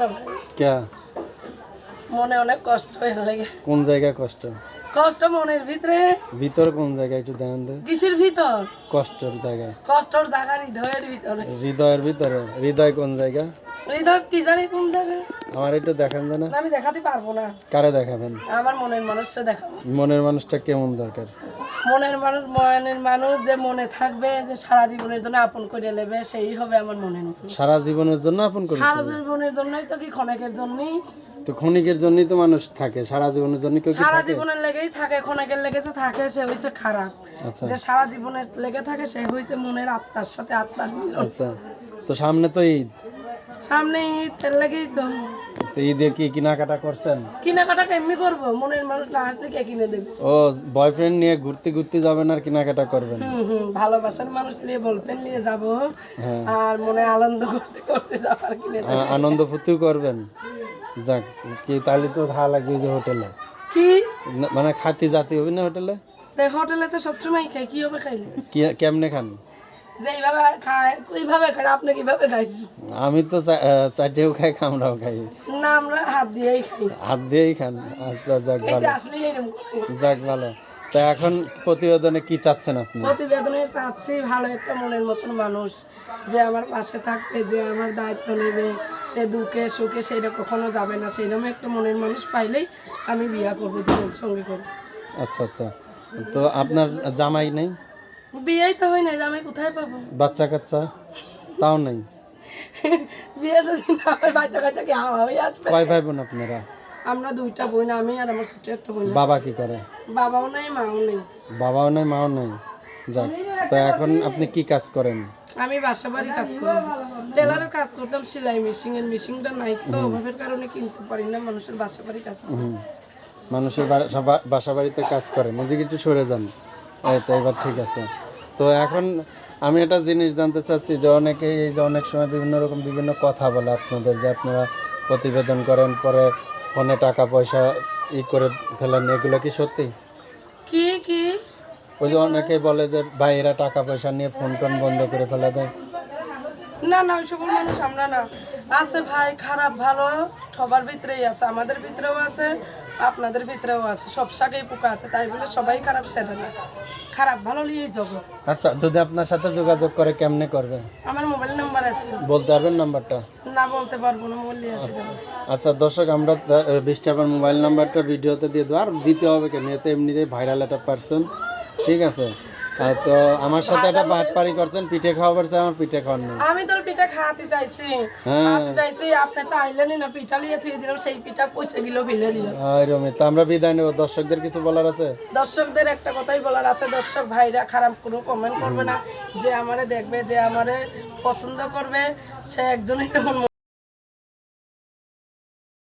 না ভাই কে মনে অনেক কষ্ট হয়ে লাগে। কোন জায়গায় কষ্ট? কষ্ট মনের ভিতরে। ভিতর কোন জায়গায় একটু দেখান দে। কিসের ভিতর? কষ্টের জায়গায় কষ্টর জায়গা হৃদয়ের ভিতরে। হৃদয়ের ভিতরে। হৃদয় কোন জায়গা? হৃদয় কি জানি কোন জায়গা? আমার একটু দেখান না। আমি দেখাতে পারব না। কারে দেখাবেন? আমার মনের মানুষকে দেখাবো। মনের মানুষটা কেমন দরকার? মনের মানুষ মনের মানুষ যে মনে থাকবে যে সারা জীবনের জন্য আপন করে নেবে সেই হবে আমার মনের মানুষ সারা জীবনের জন্য আপন করে সারা জীবনের জন্যই তো কি ক্ষণেকের জন্যই? তো ক্ষণিকের জন্যই তো মানুষ থাকে সারা জীবনের জন্য কেউ সারা জীবনের লেগেই থাকে ক্ষণেকের লেগে যে থাকে সে হয়েছে খারাপ। আচ্ছা। যে সারা জীবনের লেগে থাকে সে হয়েছে মনের আত্মার সাথে আত্মার মিলন। আচ্ছা। তো সামনে তো ঈদ। সামনে ঈদের লেগেই তো। তো ঈদে কি কেনাকাটা করছেন? কেনাকাটা কেমনি করব? মনের মানুষ না আসলে কে কিনে দেবে? ও বয়ফ্রেন্ড নিয়ে ঘুরতে ঘুরতে যাবেন আর কেনাকাটা করবেন? হুম হুম ভালোবাসার মানুষ নিয়ে বলপেন নিয়ে যাব। হ্যাঁ। আর মনে আনন্দ করতে করতে যাবার কিনে আনন্দ ফুর্তিও করবেন? যাক কি তাহলে তো ভালো লাগবে যে হোটেলে? কি? মানে খাতি জাতি হবে না হোটেলে? হোটেলে তো সবসময় খাই কি হবে খাইলে? কেমনে খান? যেইভাবে খায় ওইভাবে খাই আপনি কীভাবে খাই? আমি তো চাটেও খাই খামড়াও খাই। না আমরা হাত দিয়েই খাই। হাত দিয়েই খান? আচ্ছা যাক ভালো। যাক ভালো। তা এখন প্রতিবেদনে কি চাচ্ছেন আপনি? প্রতিবেদনে চাচ্ছি ভালো একটা মনের মতন মানুষ যে আমার পাশে থাকবে যে আমার দায়িত্ব নেবে। সে দুঃখে সুখে সেইটা কখনো যাবে না। সেইরকম একটা মনের মানুষ পাইলেই আমি বিয়া করব জীবন সঙ্গী করব। আচ্ছা আচ্ছা। তো আপনার জামাই নেই? বিয়েই তো হয় না জামাই কোথায় পাবো? বাচ্চা কাচ্চা তাও নেই? বিয়ে যদি না হয় বাচ্চা কাচ্চা কি হাওয়া হয়ে আসবে? কয় ভাই বোন আপনারা? আমরা দুইটা বোন আমি আর আমার ছোট একটা বোন বাবা কি করে? বাবাও নাই মাও নেই। বাবাও নাই মাও নাই? যাক তো এখন আপনি কি কাজ করেন? আমি বাসা বাড়ি কাজ করি। টেলারের কাজ করতাম সেলাই মেশিন এর মেশিনটা নাই তো অভাবের কারণে কিনতে পারি না মানুষের বাসা বাড়ি কাজ হুম। মানুষের বাসা বাড়িতে কাজ করেন। ওদিকে একটু সরে যান। এই তো এবার ঠিক আছে। তো এখন আমি একটা জিনিস জানতে চাচ্ছি যে অনেকে এই যে অনেক সময় বিভিন্ন রকম বিভিন্ন কথা বলে আপনাদের যে আপনারা প্রতিবেদন করেন পরে ফোনে টাকা পয়সা ই করে ফেলেন। এগুলো কি সত্যি? কি কি? ওই যে অনেকে বলে যে ভাইয়েরা টাকা পয়সা নিয়ে ফোন টোন বন্ধ করে ফেলে দেয়। না না ওই সকল মানুষ আমরা না। আছে ভাই খারাপ ভালো সবার ভিতরেই আছে। আমাদের ভিতরেও আছে আপনাদের ভিতরেও আছে। সব শাকেই পোকা আছে তাই বলে সবাই খারাপ সেটা না। খারাপ ভালো নিয়েই জগৎ আচ্ছা যদি আপনার সাথে যোগাযোগ করে কেমনে করবে? আমার মোবাইল নাম্বার আছে। বলতে পারবেন নাম্বারটা? না বলতে পারব না বললে আসে আচ্ছা দর্শক আমরা বিশটা আপনার মোবাইল নাম্বারটা ভিডিওতে দিয়ে দেবো। আর দিতে হবে কেন? এতে এমনিতেই ভাইরাল একটা পারসন ঠিক আছে। তো আমার সাথে একটা বাদ পারি করছেন পিঠে আমার পিঠে খাওয়ার নেই। আমি তোর পিঠা খাওয়াতে চাইছি। হ্যাঁ। খাওয়াতে চাইছি আপনি তো আইলেনই না পিঠা লিয়ে থুয়ে দিলাম সেই পিঠা পয়সা গিলো ফেলে রমি তো আমরা বিদায় নেব। দর্শকদের কিছু বলার আছে? দর্শকদের একটা কথাই বলার আছে দর্শক ভাইরা খারাপ কোনো কমেন্ট করবে না। যে আমারে দেখবে যে আমারে পছন্দ করবে সে একজনই তেমন